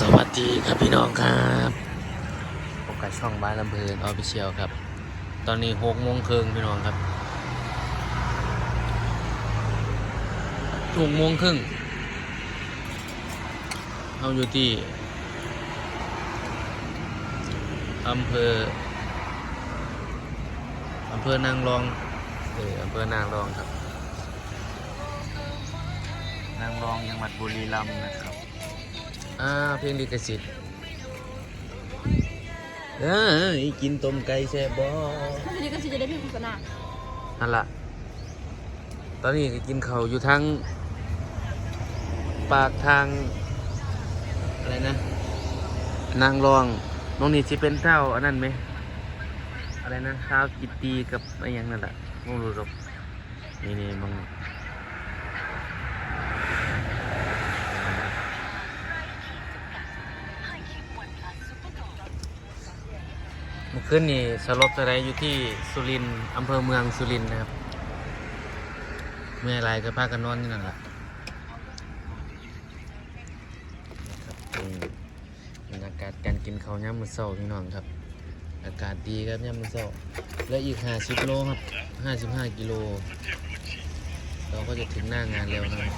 สวัสดีครับพี่น้องครับพบกับช่องบ้านลำเพลินออฟฟิเชียลครับ ตอนนี้หกโมงครึ่งพี่น้องครับหกโมงครึ่งเราอยู่ที่อำเภออำเภอนางรองเอออำเภอนางรองครับ นางรองจังหวัดบุรีรัมย์นะครับ อ่าเพลงลิขสิทธิ์เอ้ยกินต้มไก่แซ่บบอทีนี้ก็จะได้เพลงโฆษณานั่นละตอนนี้ก็กินเขาวอยู่ทั้ง ปากทาง อะไรนะ นางรอง น้องนี่จะเป็นเท่าอันนั้นไหม อะไรนะเท้ากิตตีกับอะไรอย่างนั่นแหละมองรู้หรอกนี่นี่มอง เมื่อคืนนี่สลบสลายอยู่ที่สุรินทร์อำเภอเมืองสุรินทร์นะครับ เมื่อไรก็พากันนอนที่นั่นแหละครับนี่บรรยากาศการกินข้าวย่ำมือเช้าพี่น้องครับ อากาศดีครับย่ำมือเช้าและอีก50โลครับ55กิโล เราก็จะถึงหน้างานแล้วนะครั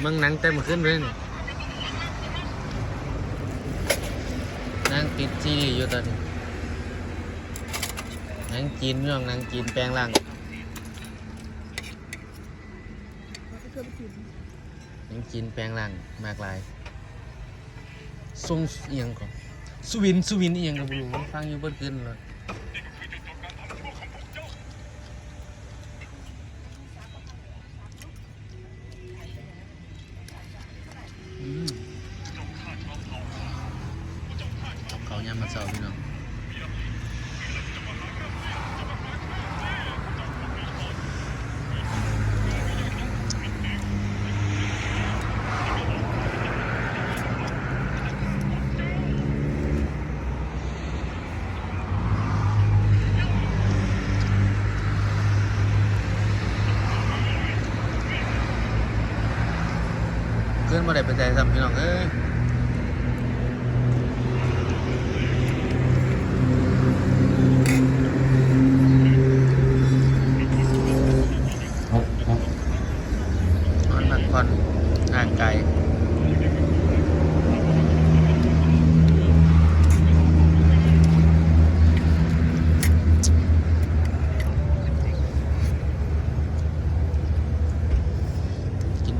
บอืมมึงนังเต็มขึ้นเลยนี่นั่งติดซีรีส์อยู่ตอนนี้นั่งจีนเรื่องนั่งจีนแปลงร่างนั่งจีนแปลงร่างมากลายทรงเอียงก่อนสวินสวินเอียงกับรู้ฟังอยู่เบิดขึ้นเลยอืมกับเขาย่ำมาเสาพี่น้องขึ้ นมาได้ไปใจซ้ำพี่น้องเอ้ยนอนพักผ่อนห่างไกลกิน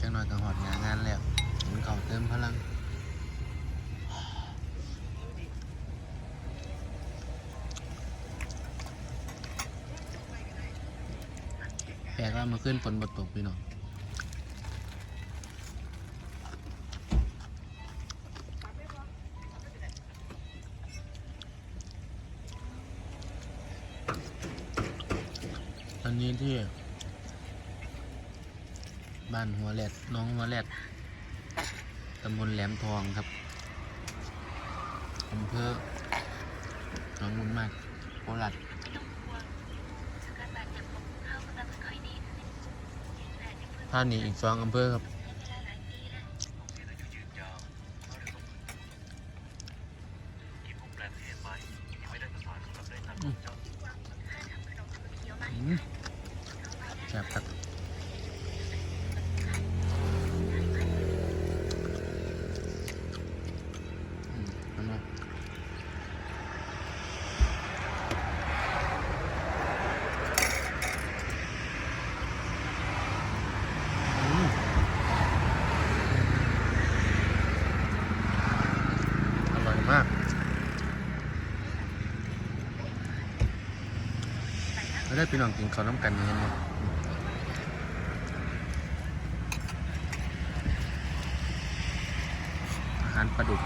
จังหน่อยก็หอดงานงานแล้วมันเขาเติมพลัง แป ลกว่ามาขึ้นฝนบดตกพี่น้องอันนี้ที่ บ้านหัวแหลดน้องหัวแหลดตำบลแหลมทองครับอำเภอหนองมุนมากโคราช ท่านีอีกสองอำเภอครับอืมอืมแซ่บครับ อืมเห็นไหมอืม ไม่ได้พี่น้องกินข้าวน้ำกันเห็นไหมอาหารปลาดุก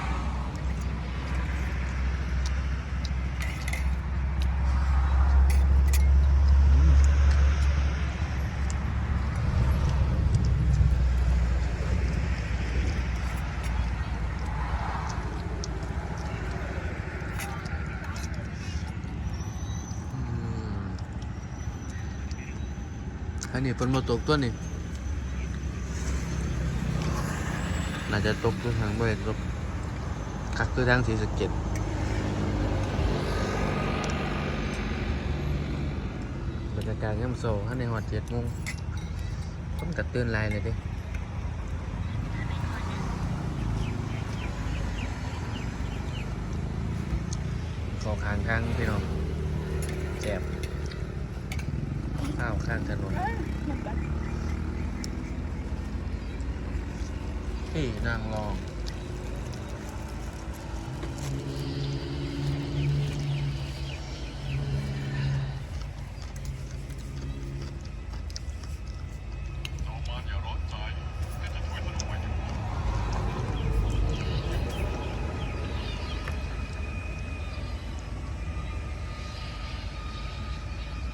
อันนี้ฝนมาตกตัวนี่น่าจะตกตัวทางบริเวณตกคักตัวทางสีสเก็ดบรรยากาศย่ำโซ่ถ้าในหอดเจ็ดโมงต้นกัดตื่นลายเลยดิขอข้างข้างพี่น้องแจบ ข้าวข้างถนนที่นางรอง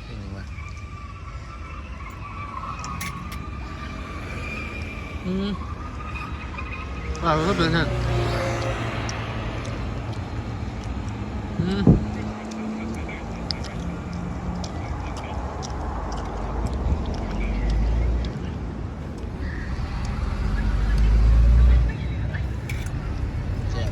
เป็นไงวะ อืมอ่าก็เป็นฮะอืมแซ่บ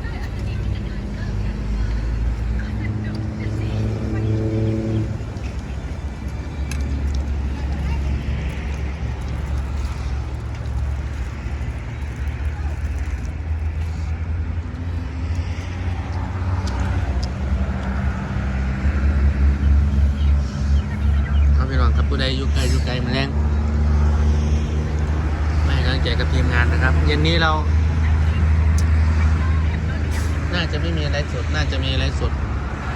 ครับพี่น้องครับ ผู้ใดอยู่ไกลอยู่ไกลมาแรงไม่กำลังใจกับทีมงานนะครับ เย็นนี้เรา น่าจะไม่มีอะไรสด น่าจะมีอะไรสด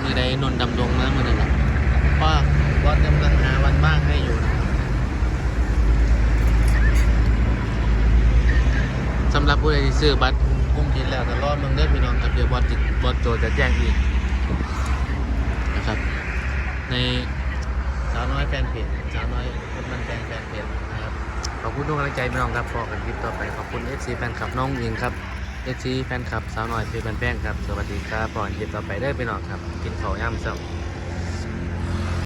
มือใดนนท์ดำดงนะมือนั่นแหละเพราะว่าวัดกำลังหาวันบ้างให้อยู่นะสำหรับผู้ใดที่ซื้อบัตรกุ้มกินแล้วก็รอดมึงเด้พี่น้องครับเดี๋ยวบอสจิบอสโจจะแจ้งอีกนะครับ ใน ฟนเพจสาวน้อยคนมันแฟนแฟนเพจนะครับ ขอบคุณทุกกำลังใจพี่น้องครับพอกันคลิปต่อไป ขอบคุณ FC แฟนคลับน้องยิงครับเอฟซีแฟนคลับสาวน้อยเพชรบันแป้งครับ สวัสดีครับก่อนคลิปต่อไปได้อพี่น้องครับ กินข้าวย่ำเสาร์